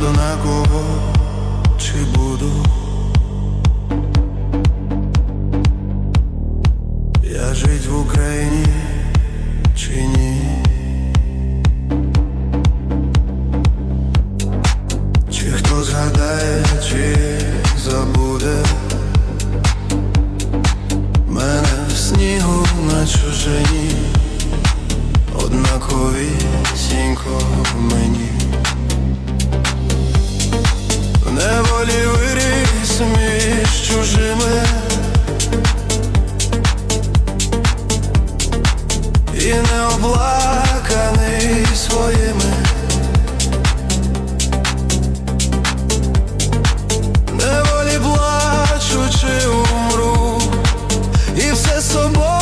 однаково, чи буду я жить в Україні чи ні? Чи хто згадає, чи забуде мене в снігу на чужині, однакові сінько. долі виріс між чужими. І не облаканий своїми. Неволі плачучи умру, і все собою.